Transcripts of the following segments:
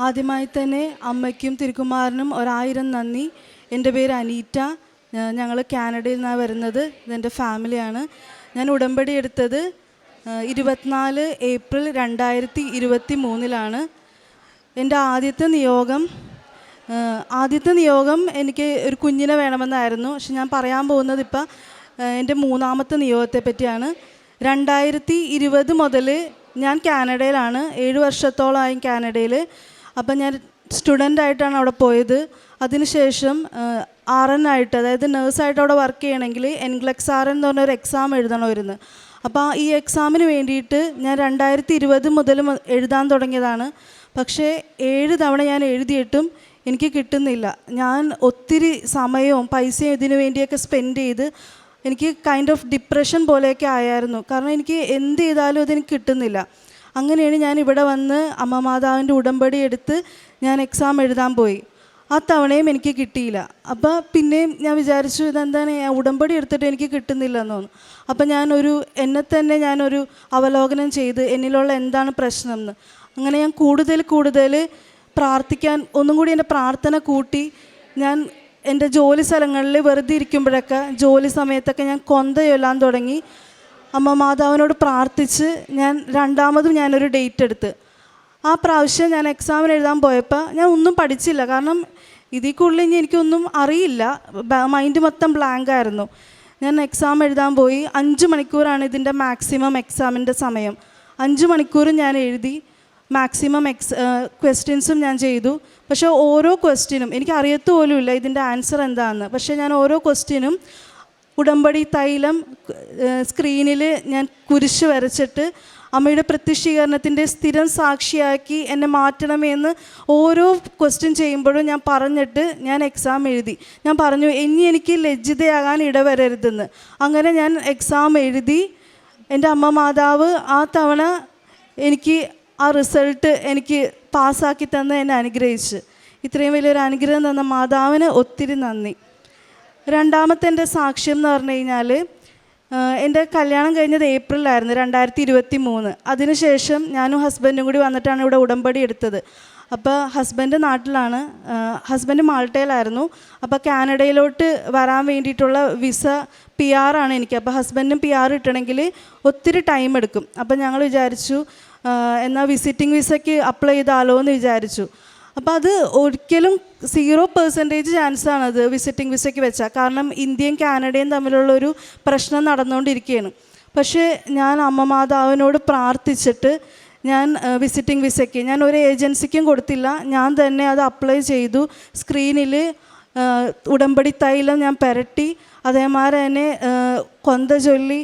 ആദ്യമായി തന്നെ അമ്മയ്ക്കും തിരുക്കുമാറിനും ഒരായിരം നന്ദി. എന്റെ പേര് അനീറ്റ. ഞങ്ങൾ കാനഡയിൽ നിന്നാണ് വരുന്നത്. ഇതെന്റെ ഫാമിലിയാണ്. ഞാൻ ഉടമ്പടി എടുത്തത് ഇരുപത്തിനാല് ഏപ്രിൽ രണ്ടായിരത്തി ഇരുപത്തി മൂന്നിലാണ് എന്റെ ആദ്യത്തെ നിയോഗം ആദ്യത്തെ നിയോഗം എനിക്ക് ഒരു കുഞ്ഞിനെ വേണമെന്നായിരുന്നു. പക്ഷെ ഞാൻ പറയാൻ പോകുന്നത് ഇപ്പം എന്റെ മൂന്നാമത്തെ നിയോഗത്തെ പറ്റിയാണ്. രണ്ടായിരത്തി ഇരുപത് മുതൽ ഞാൻ കാനഡയിലാണ്. ഏഴ് വർഷത്തോളമായി കാനഡയിൽ അപ്പം ഞാൻ സ്റ്റുഡന്റ് ആയിട്ടാണ് അവിടെ പോയത്. അതിനുശേഷം ആർ എൻ ആയിട്ട് അതായത് നേഴ്സായിട്ട് അവിടെ വർക്ക് ചെയ്യണമെങ്കിൽ എൻഗ്ലക്സ് ആർ എൻ എന്ന് പറഞ്ഞൊരു എക്സാം എഴുതണമായിരുന്നു അപ്പോൾ ഈ എക്സാമിന് വേണ്ടിയിട്ട് ഞാൻ രണ്ടായിരത്തി ഇരുപത് മുതൽ എഴുതാൻ തുടങ്ങിയതാണ്. പക്ഷേ ഏഴ് തവണ ഞാൻ എഴുതിയിട്ടും എനിക്ക് കിട്ടുന്നില്ല. ഞാൻ ഒത്തിരി സമയവും പൈസയും ഇതിനു വേണ്ടിയൊക്കെ സ്പെൻഡ് ചെയ്ത് എനിക്ക് കൈൻഡ് ഓഫ് ഡിപ്രഷൻ പോലെയൊക്കെ ആയായിരുന്നു. കാരണം എനിക്ക് എന്ത് ചെയ്താലും അതെനിക്ക് കിട്ടുന്നില്ല. അങ്ങനെയാണ് ഞാൻ ഇവിടെ വന്ന് അമ്മ മാതാവിന്റെ ഉടമ്പടി എടുത്ത് ഞാൻ എക്സാം എഴുതാൻ പോയി. ആ തവണയും എനിക്ക് കിട്ടിയില്ല. അപ്പോൾ പിന്നെയും ഞാൻ വിചാരിച്ചു ഇതെന്താണ്? ഉടമ്പടി എടുത്തിട്ട് എനിക്ക് കിട്ടുന്നില്ല എന്ന് തോന്നുന്നു. അപ്പോൾ ഞാനൊരു എന്നെ തന്നെ ഞാനൊരു അവലോകനം ചെയ്ത് എന്നിലുള്ള എന്താണ് പ്രശ്നം എന്ന് അങ്ങനെ ഞാൻ കൂടുതൽ കൂടുതൽ പ്രാർത്ഥിക്കാൻ ഒന്നും കൂടി എന്റെ പ്രാർത്ഥന കൂട്ടി ഞാൻ എന്റെ ജോലി സ്ഥലങ്ങളിൽ വെറുതെ ഇരിക്കുമ്പോഴൊക്കെ ജോലി സമയത്തൊക്കെ ഞാൻ കൊന്തയൊല്ലാൻ തുടങ്ങി. അമ്മ മാതാവിനോട് പ്രാർത്ഥിച്ച് ഞാൻ രണ്ടാമതും ഞാനൊരു ഡേറ്റ് എടുത്ത്. ആ പ്രാവശ്യം ഞാൻ എക്സാമിന് എഴുതാൻ പോയപ്പോൾ ഞാൻ ഒന്നും പഠിച്ചില്ല. കാരണം ഇതിൽ കൂടുതൽ ഇനി എനിക്കൊന്നും അറിയില്ല. മൈൻഡ് മൊത്തം ബ്ലാങ്ക് ആയിരുന്നു. ഞാൻ എക്സാം എഴുതാൻ പോയി. അഞ്ച് മണിക്കൂറാണ് ഇതിന്റെ മാക്സിമം എക്സാമിന്റെ സമയം. അഞ്ച് മണിക്കൂറും ഞാൻ എഴുതി മാക്സിമം എക്സ് ക്വസ്റ്റ്യൻസും ഞാൻ ചെയ്തു. പക്ഷേ ഓരോ ക്വസ്റ്റ്യനും എനിക്ക് അറിയത്ത് പോലുമില്ല ഇതിന്റെ ആൻസർ എന്താണെന്ന് പക്ഷേ ഞാൻ ഓരോ ക്വസ്റ്റ്യനും ഉടമ്പടി തൈലം സ്ക്രീനിൽ ഞാൻ കുരിശ് വരച്ചിട്ട് അമ്മയുടെ പ്രത്യക്ഷീകരണത്തിന്റെ സ്ഥിരം സാക്ഷിയാക്കി എന്നെ മാറ്റണമെന്ന് ഓരോ ക്വസ്റ്റ്യൻ ചെയ്യുമ്പോഴും ഞാൻ പറഞ്ഞിട്ട് ഞാൻ എക്സാം എഴുതി. ഞാൻ പറഞ്ഞു ഇനി എനിക്ക് ലജ്ജിതയാകാൻ ഇടവരരുതെന്ന്. അങ്ങനെ ഞാൻ എക്സാം എഴുതി. എന്റെ അമ്മ മാതാവ് ആ തവണ എനിക്ക് ആ റിസൾട്ട് എനിക്ക് പാസ്സാക്കി തന്ന് എന്നെ അനുഗ്രഹിച്ച്. ഇത്രയും വലിയൊരു അനുഗ്രഹം തന്ന മാതാവിന് ഒത്തിരി നന്ദി. രണ്ടാമത്തെ എന്റെ സാക്ഷ്യം എന്ന് പറഞ്ഞു കഴിഞ്ഞാൽ എന്റെ കല്യാണം കഴിഞ്ഞത് ഏപ്രിലായിരുന്നു രണ്ടായിരത്തി ഇരുപത്തി മൂന്ന് അതിനുശേഷം ഞാനും ഹസ്ബൻഡും കൂടി വന്നിട്ടാണ് ഇവിടെ ഉടമ്പടി എടുത്തത്. അപ്പോൾ ഹസ്ബൻഡ് നാട്ടിലാണ് ഹസ്ബൻഡ് മാൾട്ടയിലായിരുന്നു. അപ്പോൾ കാനഡയിലോട്ട് വരാൻ വേണ്ടിയിട്ടുള്ള വിസ പി ആർ ആണ് എനിക്ക്. അപ്പോൾ ഹസ്ബൻഡും പി ആർ കിട്ടണമെങ്കിൽ ഒത്തിരി ടൈം എടുക്കും. അപ്പോൾ ഞങ്ങൾ വിചാരിച്ചു എന്നാൽ വിസിറ്റിംഗ് വിസയ്ക്ക് അപ്ലൈ ചെയ്താലോ എന്ന് വിചാരിച്ചു. അപ്പോൾ അത് ഒരിക്കലും സീറോ പെർസെന്റേജ് ആണ് അത് വിസിറ്റിംഗ് വിസയ്ക്ക് വെച്ചാൽ കാരണം ഇന്ത്യയും കാനഡയും തമ്മിലുള്ള ഒരു പ്രശ്നം നടന്നുകൊണ്ടിരിക്കുകയാണ് പക്ഷേ ഞാൻ അമ്മ മാതാവിനോട് പ്രാർത്ഥിച്ചിട്ട് ഞാൻ വിസിറ്റിംഗ് വിസയ്ക്ക് ഞാൻ ഒരു ഏജൻസിക്കും കൊടുത്തില്ല. ഞാൻ തന്നെ അത് അപ്ലൈ ചെയ്തു. സ്ക്രീനിൽ ഉടമ്പടി തൈലം ഞാൻ പുരട്ടി. അതേമാതിരി തന്നെ കൊന്ത ചൊല്ലി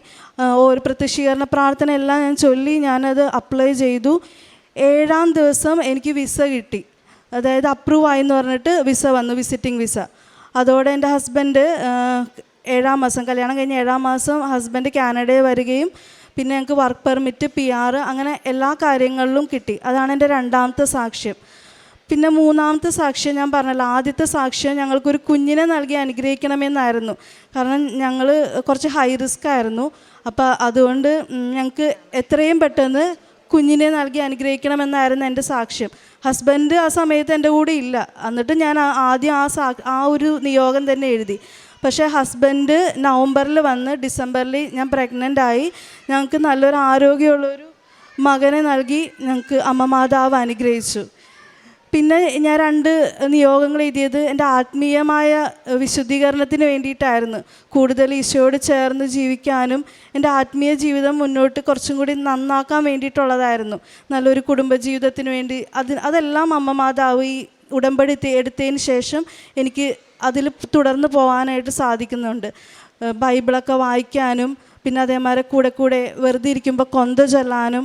ഒരു പ്രത്യക്ഷീകരണ പ്രാർത്ഥന എല്ലാം ഞാൻ ചൊല്ലി ഞാനത് അപ്ലൈ ചെയ്തു. ഏഴാം ദിവസം എനിക്ക് വിസ കിട്ടി. അതായത് അപ്രൂവ് എന്ന് പറഞ്ഞിട്ട് വിസ വന്നു വിസിറ്റിംഗ് വിസ അതോടെ എന്റെ ഹസ്ബൻഡ് ഏഴാം മാസം കല്യാണം കഴിഞ്ഞ് ഏഴാം മാസം ഹസ്ബൻഡ് കാനഡയിൽ വരികയും പിന്നെ ഞങ്ങൾക്ക് വർക്ക് പെർമിറ്റ് പി ആർ അങ്ങനെ എല്ലാ കാര്യങ്ങളിലും കിട്ടി. അതാണ് എന്റെ രണ്ടാമത്തെ സാക്ഷ്യം. പിന്നെ മൂന്നാമത്തെ സാക്ഷ്യം ഞാൻ പറഞ്ഞല്ലോ ആദ്യത്തെ സാക്ഷ്യം ഞങ്ങൾക്കൊരു കുഞ്ഞിനെ നൽകി അനുഗ്രഹിക്കണമെന്നായിരുന്നു. കാരണം ഞങ്ങൾ കുറച്ച് ഹൈ റിസ്ക് ആയിരുന്നു. അപ്പോൾ അതുകൊണ്ട് ഞങ്ങൾക്ക് എത്രയും പെട്ടെന്ന് കുഞ്ഞിനെ നൽകി അനുഗ്രഹിക്കണമെന്നായിരുന്നു എന്റെ സാക്ഷ്യം. ഹസ്ബൻഡ് ആ സമയത്ത് എന്റെ കൂടെ ഇല്ല. എന്നിട്ട് ഞാൻ ആദ്യം ആ സാ ആ ഒരു നിയോഗം തന്നെ എഴുതി. പക്ഷേ ഹസ്ബൻഡ് നവംബറിൽ വന്ന് ഡിസംബറിൽ ഞാൻ പ്രഗ്നന്റ് ആയി. ഞങ്ങൾക്ക് നല്ലൊരു ആരോഗ്യമുള്ളൊരു മകനെ നൽകി ഞങ്ങൾക്ക് അമ്മ മാതാവ് അനുഗ്രഹിച്ചു. പിന്നെ ഞാൻ രണ്ട് നിയോഗങ്ങൾ എഴുതിയത് എന്റെ ആത്മീയമായ വിശുദ്ധീകരണത്തിന് വേണ്ടിയിട്ടായിരുന്നു. കൂടുതൽ ഈശോയോട് ചേർന്ന് ജീവിക്കാനും എന്റെ ആത്മീയ ജീവിതം മുന്നോട്ട് കുറച്ചും കൂടി നന്നാക്കാൻ വേണ്ടിയിട്ടുള്ളതായിരുന്നു. നല്ലൊരു കുടുംബജീവിതത്തിന് വേണ്ടി അത് അതെല്ലാം അമ്മ മാതാവ് ഈ ഉടമ്പടി എടുത്തതിന് ശേഷം എനിക്ക് അതിൽ തുടർന്ന് പോകാനായിട്ട് സാധിക്കുന്നുണ്ട്. ബൈബിളൊക്കെ വായിക്കാനും പിന്നെ അതേമാതിരി കൂടെ കൂടെ വെറുതെ ഇരിക്കുമ്പോൾ കൊന്ത ചൊല്ലാനും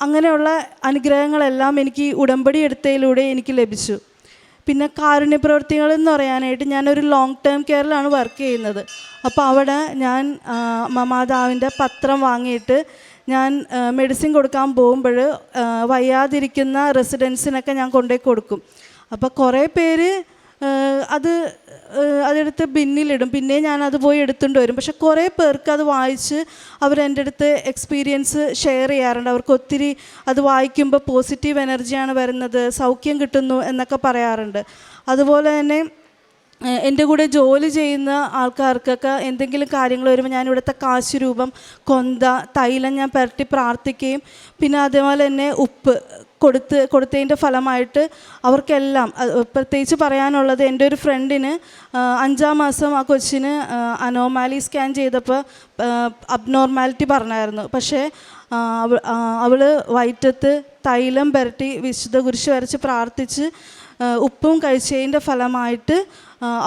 അങ്ങനെയുള്ള അനുഗ്രഹങ്ങളെല്ലാം എനിക്ക് ഉടമ്പടി എടുത്തതിലൂടെ എനിക്ക് ലഭിച്ചു. പിന്നെ കാരുണ്യ പ്രവർത്തികൾ എന്ന് പറയാനായിട്ട് ഞാനൊരു ലോങ് ടേം കെയറിലാണ് വർക്ക് ചെയ്യുന്നത്. അപ്പോൾ അവിടെ ഞാൻ മമാതാവിന്റെ പത്രം വാങ്ങിയിട്ട് ഞാൻ മെഡിസിൻ കൊടുക്കാൻ പോകുമ്പോൾ വയ്യാതിരിക്കുന്ന റെസിഡൻസിനൊക്കെ ഞാൻ കൊണ്ടുപോയി കൊടുക്കും. അപ്പോൾ കുറേ പേര് അത് അതെടുത്ത് ബിന്നിലിടും. പിന്നെ ഞാൻ അത് പോയി എടുത്തുകൊണ്ട് വരും. പക്ഷെ കുറേ പേർക്ക് അത് വായിച്ച് അവരെന്റെ അടുത്ത് എക്സ്പീരിയൻസ് ഷെയർ ചെയ്യാറുണ്ട്. അവർക്ക് ഒത്തിരി അത് വായിക്കുമ്പോൾ പോസിറ്റീവ് എനർജിയാണ് വരുന്നത് സൗഖ്യം കിട്ടുന്നു എന്നൊക്കെ പറയാറുണ്ട്. അതുപോലെ തന്നെ എന്റെ കൂടെ ജോലി ചെയ്യുന്ന ആൾക്കാർക്കൊക്കെ എന്തെങ്കിലും കാര്യങ്ങൾ വരുമ്പോൾ ഞാൻ ഇവിടുത്തെ കാശ് രൂപം കൊന്ത തൈലം ഞാൻ പുരട്ടി പ്രാർത്ഥിക്കുകയും പിന്നെ അതേപോലെ തന്നെ ഉപ്പ് കൊടുത്ത് കൊടുത്തതിന്റെ ഫലമായിട്ട് അവർക്കെല്ലാം പ്രത്യേകിച്ച് പറയാനുള്ളത് എന്റെ ഒരു ഫ്രണ്ടിന് അഞ്ചാം മാസം ആ കൊച്ചിന് അനോമാലി സ്കാൻ ചെയ്തപ്പോൾ അബ്നോർമാലിറ്റി പറഞ്ഞായിരുന്നു. പക്ഷേ അവൾ വയറ്റത്ത് തൈലം പുരട്ടി വിശുദ്ധ കുരിശ് വരച്ച് പ്രാർത്ഥിച്ച് ഉപ്പും കഴിച്ചതിന്റെ ഫലമായിട്ട്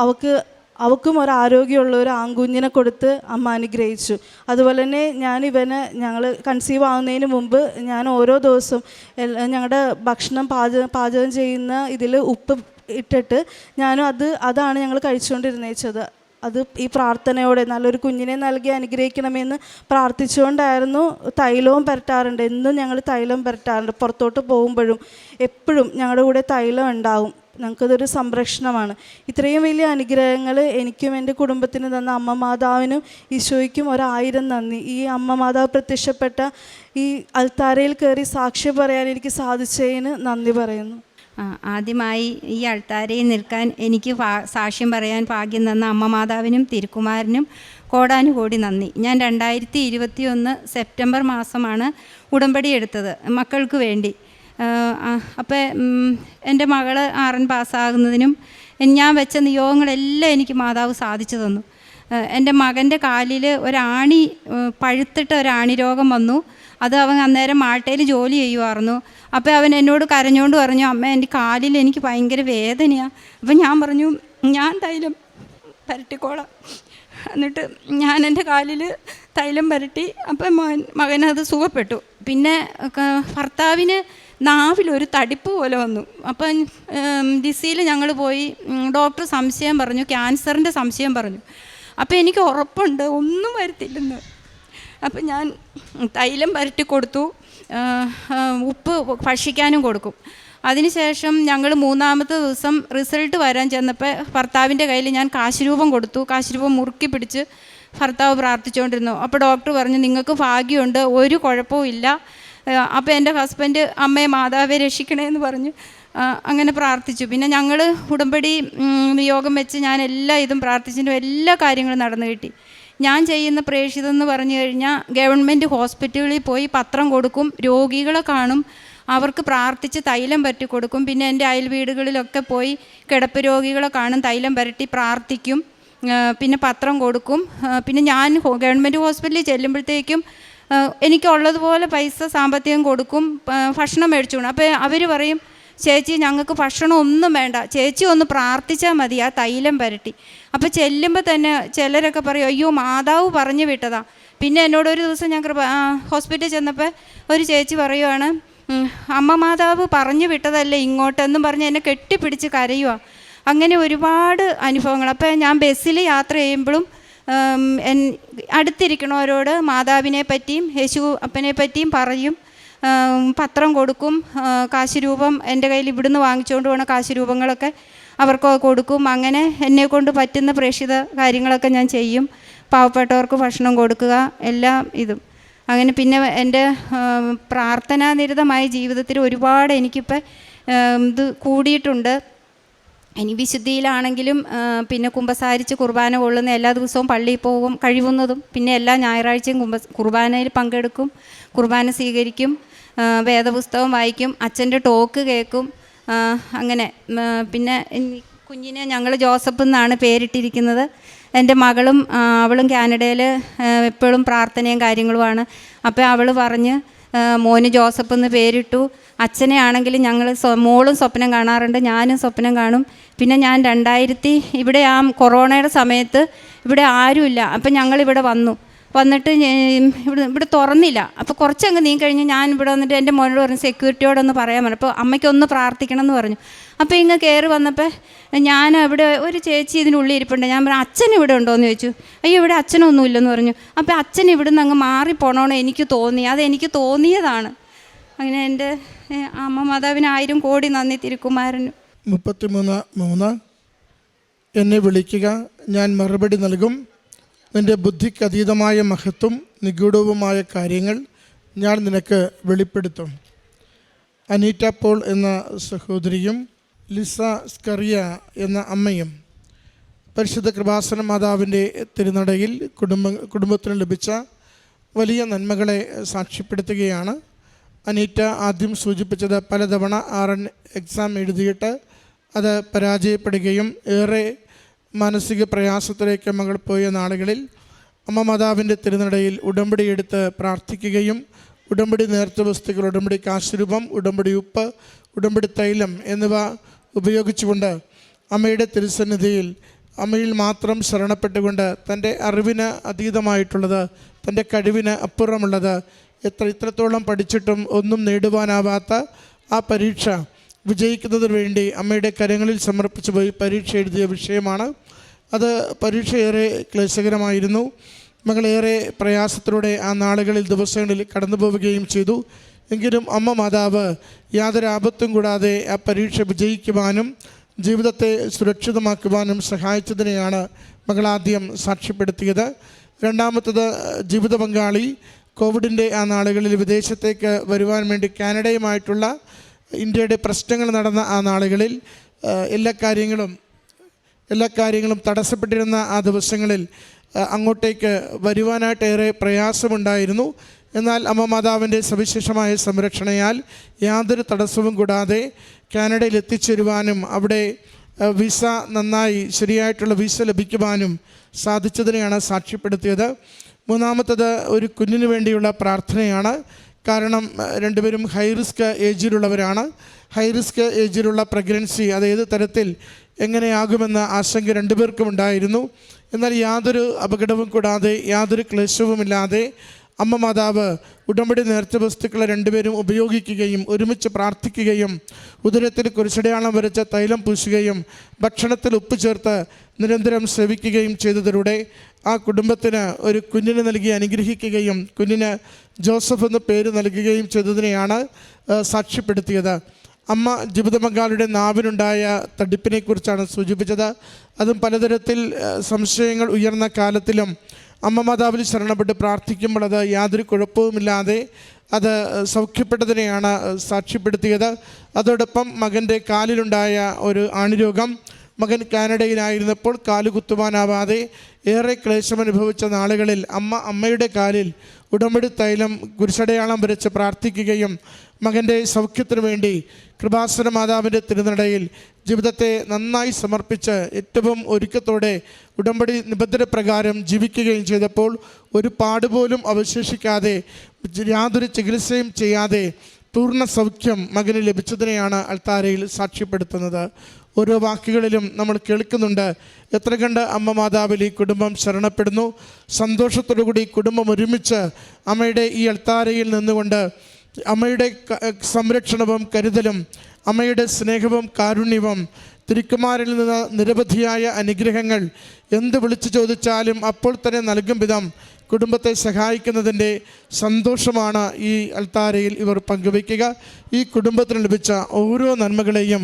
അവൾക്ക് അവൾക്കും ഒരു ആരോഗ്യമുള്ള ഒരു ആൺകുഞ്ഞിനെ കൊടുത്ത് അമ്മ അനുഗ്രഹിച്ചു. അതുപോലെ തന്നെ ഞാൻ ഇവനെ ഞങ്ങൾ കൺസീവ് ആവുന്നതിന് മുമ്പ് ഞാൻ ഓരോ ദിവസവും ഞങ്ങളുടെ ഭക്ഷണം പാചകം പാചകം ചെയ്യുന്ന ഇതിൽ ഉപ്പ് ഇട്ടിട്ട് ഞാനും അത് അതാണ് ഞങ്ങൾ കഴിച്ചുകൊണ്ടിരുന്നേച്ചത് അത് ഈ പ്രാർത്ഥനയോടെ നല്ലൊരു കുഞ്ഞിനെ നൽകി അനുഗ്രഹിക്കണമെന്ന് പ്രാർത്ഥിച്ചുകൊണ്ടായിരുന്നു തൈലവും പുരട്ടാറുണ്ട്. എന്നും ഞങ്ങൾ തൈലം പുരട്ടാറുണ്ട്. പുറത്തോട്ട് പോകുമ്പോഴും എപ്പോഴും ഞങ്ങളുടെ കൂടെ തൈലം ഉണ്ടാവും. ഞങ്ങൾക്കതൊരു സംരക്ഷണമാണ്. ഇത്രയും വലിയ അനുഗ്രഹങ്ങൾ എനിക്കും എന്റെ കുടുംബത്തിന് തന്ന അമ്മ മാതാവിനും ഈശോയ്ക്കും ഒരായിരം നന്ദി. ഈ അമ്മ മാതാവ് പ്രത്യക്ഷപ്പെട്ട ഈ അൽത്താരയിൽ കയറി സാക്ഷ്യം പറയാൻ എനിക്ക് സാധിച്ചതിന് നന്ദി പറയുന്നു. ആദ്യമായി ഈ അൾത്താരയിൽ നിൽക്കാൻ എനിക്ക് സാക്ഷ്യം പറയാൻ ഭാഗ്യം തന്ന അമ്മ മാതാവിനും തിരുക്കുമാരനും കോടാനുകോടി നന്ദി. ഞാൻ രണ്ടായിരത്തി ഇരുപത്തി ഒന്ന് സെപ്റ്റംബർ മാസമാണ് ഉടമ്പടി എടുത്തത്. മക്കൾക്ക് വേണ്ടി. അപ്പോൾ എന്റെ മകൾ ആറൻ പാസ്സാകുന്നതിനും ഞാൻ വെച്ച നിയോഗങ്ങളെല്ലാം എനിക്ക് മാതാവ് സാധിച്ചു തന്നു. എന്റെ മകന്റെ കാലിൽ ഒരാണി പഴുത്തിട്ട ഒരാണി രോഗം വന്നു. അത് അവൻ അന്നേരം മാൾട്ടയിൽ ജോലി ചെയ്യുമായിരുന്നു അപ്പോൾ അവൻ എന്നോട് കരഞ്ഞുകൊണ്ട് പറഞ്ഞു അമ്മ എന്റെ കാലിൽ എനിക്ക് ഭയങ്കര വേദനയാണ് അപ്പം ഞാൻ പറഞ്ഞു ഞാൻ തൈലം പരട്ടിക്കോളാം. എന്നിട്ട് ഞാൻ എന്റെ കാലിൽ തൈലം പരട്ടി അപ്പം മകൻ മകനത് സുഖപ്പെട്ടു. പിന്നെ ഭർത്താവിന് നാവിലൊരു തടിപ്പ് പോലെ വന്നു. അപ്പം ഡിസിയിൽ ഞങ്ങൾ പോയി ഡോക്ടർ സംശയം പറഞ്ഞു ക്യാൻസറിന്റെ സംശയം പറഞ്ഞു. അപ്പോൾ എനിക്ക് ഉറപ്പുണ്ട് ഒന്നും വരത്തില്ലെന്ന്. അപ്പം ഞാൻ തൈലം പരട്ടി കൊടുത്തു ഉപ്പ് ഭക്ഷിക്കാനും കൊടുക്കും. അതിനുശേഷം ഞങ്ങൾ മൂന്നാമത്തെ ദിവസം റിസൾട്ട് വരാൻ ചെന്നപ്പോൾ ഭർത്താവിന്റെ കയ്യിൽ ഞാൻ കാശുരൂപം കൊടുത്തു. കാശുരൂപം മുറുക്കി പിടിച്ച് ഭർത്താവ് പ്രാർത്ഥിച്ചുകൊണ്ടിരുന്നു. അപ്പോൾ ഡോക്ടർ പറഞ്ഞു നിങ്ങൾക്ക് ഭാഗ്യമുണ്ട് ഒരു കുഴപ്പവും ഇല്ല. അപ്പോൾ എന്റെ ഹസ്ബൻഡ് അമ്മയെ മാതാവെ രക്ഷിക്കണേ എന്ന് പറഞ്ഞ്. അങ്ങനെ പ്രാർത്ഥിച്ചു. പിന്നെ ഞങ്ങൾ ഉടമ്പടി യോഗം വെച്ച് ഞാൻ എല്ലാ ഇതും പ്രാർത്ഥിച്ചിട്ടും എല്ലാ കാര്യങ്ങളും നടന്നു കിട്ടി. ഞാൻ ചെയ്യുന്ന പ്രേക്ഷിതം എന്ന് പറഞ്ഞു കഴിഞ്ഞാൽ ഗവൺമെന്റ് ഹോസ്പിറ്റലുകളിൽ പോയി പത്രം കൊടുക്കും രോഗികളെ കാണും അവർക്ക് പ്രാർത്ഥിച്ച് തൈലം പറ്റി കൊടുക്കും. പിന്നെ എന്റെ അയൽ വീടുകളിലൊക്കെ പോയി കിടപ്പ് രോഗികളെ കാണും തൈലം പരട്ടി പ്രാർത്ഥിക്കും പിന്നെ പത്രം കൊടുക്കും. പിന്നെ ഞാൻ ഗവൺമെന്റ് ഹോസ്പിറ്റലിൽ ചെല്ലുമ്പോഴത്തേക്കും എനിക്കുള്ളതുപോലെ പൈസ സാമ്പത്തികം കൊടുക്കും ഭക്ഷണം മേടിച്ചു കൊണ്ട് അപ്പോൾ അവർ പറയും ചേച്ചി ഞങ്ങൾക്ക് ഭക്ഷണം ഒന്നും വേണ്ട. ചേച്ചി ഒന്ന് പ്രാർത്ഥിച്ചാൽ മതി ആ തൈലം പരട്ടി. അപ്പോൾ ചെല്ലുമ്പോൾ തന്നെ ചിലരൊക്കെ പറയും അയ്യോ മാതാവ് പറഞ്ഞു വിട്ടതാ. പിന്നെ എന്നോട് ഒരു ദിവസം ഞാൻ കൃപ ഹോസ്പിറ്റലിൽ ചെന്നപ്പോൾ ഒരു ചേച്ചി പറയുവാണ് അമ്മ മാതാവ് പറഞ്ഞു വിട്ടതല്ലേ ഇങ്ങോട്ടെന്നും പറഞ്ഞ് എന്നെ കെട്ടിപ്പിടിച്ച് കരയുക അങ്ങനെ ഒരുപാട് അനുഭവങ്ങൾ. അപ്പോൾ ഞാൻ ബസ്സിൽ യാത്ര ചെയ്യുമ്പോഴും അടുത്തിരിക്കണവരോട് മാതാവിനെ പറ്റിയും യേശു അപ്പനെ പറ്റിയും പറയും. പത്രം കൊടുക്കും. കാശുരൂപം കാശ് രൂപം എന്റെ കയ്യിൽ ഇവിടുന്ന് വാങ്ങിച്ചുകൊണ്ട് പോണ കാശ് രൂപങ്ങളൊക്കെ അവർക്ക് കൊടുക്കും. അങ്ങനെ എന്നെ കൊണ്ട് പറ്റുന്ന പ്രേക്ഷിത കാര്യങ്ങളൊക്കെ ഞാൻ ചെയ്യും. പാവപ്പെട്ടവർക്ക് ഭക്ഷണം കൊടുക്കുക എല്ലാം ഇതും. അങ്ങനെ പിന്നെ എന്റെ പ്രാർത്ഥനാനിരതമായ ജീവിതത്തിൽ ഒരുപാട് എനിക്കിപ്പോൾ ഇത് കൂടിയിട്ടുണ്ട്. ഇനി വിശുദ്ധിയിലാണെങ്കിലും പിന്നെ കുമ്പസാരിച്ച് കുർബാന കൊള്ളുന്ന എല്ലാ ദിവസവും പള്ളിയിൽ പോകും കഴിവുന്നതും പിന്നെ എല്ലാ ഞായറാഴ്ചയും കുമ്പ കുർബാനയിൽ പങ്കെടുക്കും കുർബാന സ്വീകരിക്കും വേദപുസ്തകം വായിക്കും അച്ഛന്റെ ടോക്ക് കേൾക്കും അങ്ങനെ പിന്നെ കുഞ്ഞിനെ ഞങ്ങൾ ജോസഫ് എന്നാണ് പേരിട്ടിരിക്കുന്നത്. എന്റെ മകളും അവളും കാനഡയിൽ എപ്പോഴും പ്രാർത്ഥനയും കാര്യങ്ങളുമാണ്. അപ്പോൾ അവൾ പറഞ്ഞ് മോന് ജോസഫ് എന്ന് പേരിട്ടു. അച്ഛനെ ആണെങ്കിൽ ഞങ്ങൾ മോളും സ്വപ്നം കാണാറുണ്ട് ഞാനും സ്വപ്നം കാണും. പിന്നെ ഞാൻ രണ്ടായിരത്തി ഇവിടെ ആ കൊറോണയുടെ സമയത്ത് ഇവിടെ ആരുമില്ല. അപ്പം ഞങ്ങളിവിടെ വന്നു. വന്നിട്ട് ഇവിടെ ഇവിടെ തുറന്നില്ല. അപ്പോൾ കുറച്ചങ്ങ് നീ കഴിഞ്ഞ് ഞാൻ ഇവിടെ വന്നിട്ട് എന്റെ മോനോട് പറഞ്ഞു സെക്യൂരിറ്റിയോടൊന്ന് പറയാൻ പറഞ്ഞു. അപ്പോൾ അമ്മയ്ക്കൊന്ന് പ്രാർത്ഥിക്കണം എന്ന് പറഞ്ഞു. അപ്പോൾ ഇങ്ങ് കയറി വന്നപ്പോൾ ഞാൻ അവിടെ ഒരു ചേച്ചി ഇതിനുള്ളിൽ ഇരിപ്പുണ്ട്. ഞാൻ പറഞ്ഞു അച്ഛൻ ഇവിടെ ഉണ്ടോ? എന്ന് ചോദിച്ചു. അയ്യോ ഇവിടെ അച്ഛനൊന്നുമില്ലെന്ന് പറഞ്ഞു. അപ്പോൾ അച്ഛൻ ഇവിടെ നിന്ന് അങ്ങ് മാറിപ്പോണോന്ന് എനിക്ക് തോന്നി. അത് എനിക്ക് തോന്നിയതാണ്. അങ്ങനെ എന്റെ അമ്മ മാതാവിന് ആയിരം കോടി നന്ദി തിരുക്കുമാരനും. മുപ്പത്തിമൂന്ന് മൂന്ന്. എന്നെ വിളിക്കുക. ഞാൻ മറുപടി നൽകും. നിന്റെ ബുദ്ധിക്ക് അതീതമായ മഹത്വം നിഗൂഢവുമായ കാര്യങ്ങൾ ഞാൻ നിനക്ക് വെളിപ്പെടുത്തും. അനീറ്റ പോൾ എന്ന സഹോദരിയും ലിസ സ്കറിയ എന്ന അമ്മയും പരിശുദ്ധ കൃപാസന മാതാവിന്റെ തിരുനടയിൽ കുടുംബ കുടുംബത്തിന് ലഭിച്ച വലിയ നന്മകളെ സാക്ഷ്യപ്പെടുത്തുകയാണ്. അനീറ്റ ആദ്യം സൂചിപ്പിച്ചത് പലതവണ ആർ എൻ എക്സാം എഴുതിയിട്ട് അത് പരാജയപ്പെടുകയും ഏറെ മാനസിക പ്രയാസത്തിലേക്ക് മകൾ പോയ നാളുകളിൽ അമ്മ മാതാവിന്റെ തിരുനടയിൽ ഉടമ്പടി എടുത്ത് പ്രാർത്ഥിക്കുകയും ഉടമ്പടി നേർച്ച വസ്തുക്കൾ ഉടമ്പടി കാശുരൂപം ഉടമ്പടി ഉപ്പ് ഉടമ്പടി തൈലം എന്നിവ ഉപയോഗിച്ചുകൊണ്ട് അമ്മയുടെ തിരുസന്നിധിയിൽ അമ്മയിൽ മാത്രം ശരണപ്പെട്ടുകൊണ്ട് തന്റെ അറിവിന് അതീതമായിട്ടുള്ളത് തന്റെ കഴിവിന് അപ്പുറമുള്ളത് എത്ര ഇത്രത്തോളം പഠിച്ചിട്ടും ഒന്നും നേടുവാനാവാത്ത ആ പരീക്ഷ വിജയിക്കുന്നതിന് വേണ്ടി അമ്മയുടെ കരങ്ങളിൽ സമർപ്പിച്ചു പോയി പരീക്ഷ എഴുതിയ വിഷയമാണ്. അത് പരീക്ഷ ഏറെ ക്ലേശകരമായിരുന്നു. മകളേറെ പ്രയാസത്തിലൂടെ ആ നാളുകളിൽ ദിവസങ്ങളിൽ കടന്നു പോവുകയും ചെയ്തു. എങ്കിലും അമ്മ മാതാവ് യാതൊരു ആപത്തും കൂടാതെ ആ പരീക്ഷ വിജയിക്കുവാനും ജീവിതത്തെ സുരക്ഷിതമാക്കുവാനും സഹായിച്ചതിനെയാണ് മകളാദ്യം സാക്ഷ്യപ്പെടുത്തിയത്. രണ്ടാമത്തത് ജീവിത പങ്കാളി. കോവിഡിന്റെ ആ നാളുകളിൽ വിദേശത്തേക്ക് വരുവാൻ വേണ്ടി കാനഡയുമായിട്ടുള്ള ഇന്ത്യയുടെ പ്രശ്നങ്ങൾ നടന്ന ആ നാളുകളിൽ എല്ലാ കാര്യങ്ങളും എല്ലാ കാര്യങ്ങളും തടസ്സപ്പെട്ടിരുന്ന ആ ദിവസങ്ങളിൽ അങ്ങോട്ടേക്ക് വരുവാനായിട്ട് ഏറെ പ്രയാസമുണ്ടായിരുന്നു. എന്നാൽ അമ്മ മാതാവിന്റെ സവിശേഷമായ സംരക്ഷണയാൽ യാതൊരു തടസ്സവും കൂടാതെ കാനഡയിൽ എത്തിച്ചേരുവാനും അവിടെ വിസ നന്നായി ശരിയായിട്ടുള്ള വിസ ലഭിക്കുവാനും സാധിച്ചതിനെയാണ് സാക്ഷ്യപ്പെടുത്തിയത്. മൂന്നാമത്തത് ഒരു കുഞ്ഞിനു വേണ്ടിയുള്ള പ്രാർത്ഥനയാണ്. കാരണം രണ്ടുപേരും ഹൈ റിസ്ക് ഏജിലുള്ളവരാണ്. ഹൈ റിസ്ക് ഏജിലുള്ള പ്രഗ്നൻസി അത് ഏത് തരത്തിൽ എങ്ങനെയാകുമെന്ന ആശങ്ക രണ്ടുപേർക്കും ഉണ്ടായിരുന്നു. എന്നാൽ യാതൊരു അപകടവും കൂടാതെ യാതൊരു ക്ലേശവുമില്ലാതെ അമ്മ മാതാവ് ഉടമ്പടി നേർച്ച വസ്തുക്കളെ രണ്ടുപേരും ഉപയോഗിക്കുകയും ഒരുമിച്ച് പ്രാർത്ഥിക്കുകയും ഉദരത്തിൽ കുരിശടയാളം വരച്ച തൈലം പൂശുകയും ഭക്ഷണത്തിൽ ഉപ്പ് ചേർത്ത് നിരന്തരം സേവിക്കുകയും ചെയ്തതിലൂടെ ആ കുടുംബത്തിന് ഒരു കുഞ്ഞിനെ നൽകി അനുഗ്രഹിക്കുകയും കുഞ്ഞിന് ജോസഫ് എന്ന് പേര് നൽകുകയും ചെയ്തതിനെയാണ് സാക്ഷ്യപ്പെടുത്തിയത്. അമ്മ ജീവിതമംഗാളുടെ നാവിനുണ്ടായ തടിപ്പിനെക്കുറിച്ചാണ് സൂചിപ്പിച്ചത്. അതും പലതരത്തിൽ സംശയങ്ങൾ ഉയർന്ന കാലത്തിലും അമ്മ മാതാവിൽ ശരണപ്പെട്ട് പ്രാർത്ഥിക്കുമ്പോൾ അത് യാതൊരു കുഴപ്പവുമില്ലാതെ അത് സൗഖ്യപ്പെട്ടതിനെയാണ് സാക്ഷ്യപ്പെടുത്തിയത്. അതോടൊപ്പം മകന്റെ കാലിലുണ്ടായ ഒരു ആണിരോഗം മകൻ കാനഡയിലായിരുന്നപ്പോൾ കാലുകുത്തുവാനാവാതെ ഏറെ ഏറെ ക്ലേശമനുഭവിച്ച നാളുകളിൽ അമ്മ അമ്മയുടെ കാലിൽ ഉടമ്പടി തൈലം കുരിശടയാളം വരച്ച് പ്രാർത്ഥിക്കുകയും മകന്റെ സൗഖ്യത്തിനു വേണ്ടി കൃപാസന മാതാവിന്റെ തിരുനടയിൽ ജീവിതത്തെ നന്നായി സമർപ്പിച്ച് ഏറ്റവും ഒരുക്കത്തോടെ ഉടമ്പടി നിബന്ധന പ്രകാരം ജീവിക്കുകയും ചെയ്തപ്പോൾ ഒരു പാടുപോലും അവശേഷിക്കാതെ യാതൊരു ചികിത്സയും ചെയ്യാതെ പൂർണ സൗഖ്യം മകന് ലഭിച്ചതിനെയാണ് അൾത്താരയിൽ സാക്ഷ്യപ്പെടുത്തുന്നത്. ഓരോ വാക്കുകളിലും നമ്മൾ കേൾക്കുന്നുണ്ട്. എത്ര കണ്ട് അമ്മ മാതാവിൽ ഈ കുടുംബം ശരണപ്പെടുന്നു. സന്തോഷത്തോടുകൂടി കുടുംബം ഒരുമിച്ച് അമ്മയുടെ ഈ അൾത്താരയിൽ നിന്നുകൊണ്ട് അമ്മയുടെ സംരക്ഷണവും കരുതലും അമ്മയുടെ സ്നേഹവും കാരുണ്യവും തിരുക്കുമാരിൽ നിന്ന് നിരവധിയായ അനുഗ്രഹങ്ങൾ എന്ത് വിളിച്ചു ചോദിച്ചാലും അപ്പോൾ തന്നെ നൽകും വിധം കുടുംബത്തെ സഹായിക്കുന്നതിന്റെ സന്തോഷമാണ് ഈ അൾത്താരയിൽ ഇവർ പങ്കുവയ്ക്കുക. ഈ കുടുംബത്തിന് ലഭിച്ച ഓരോ നന്മകളെയും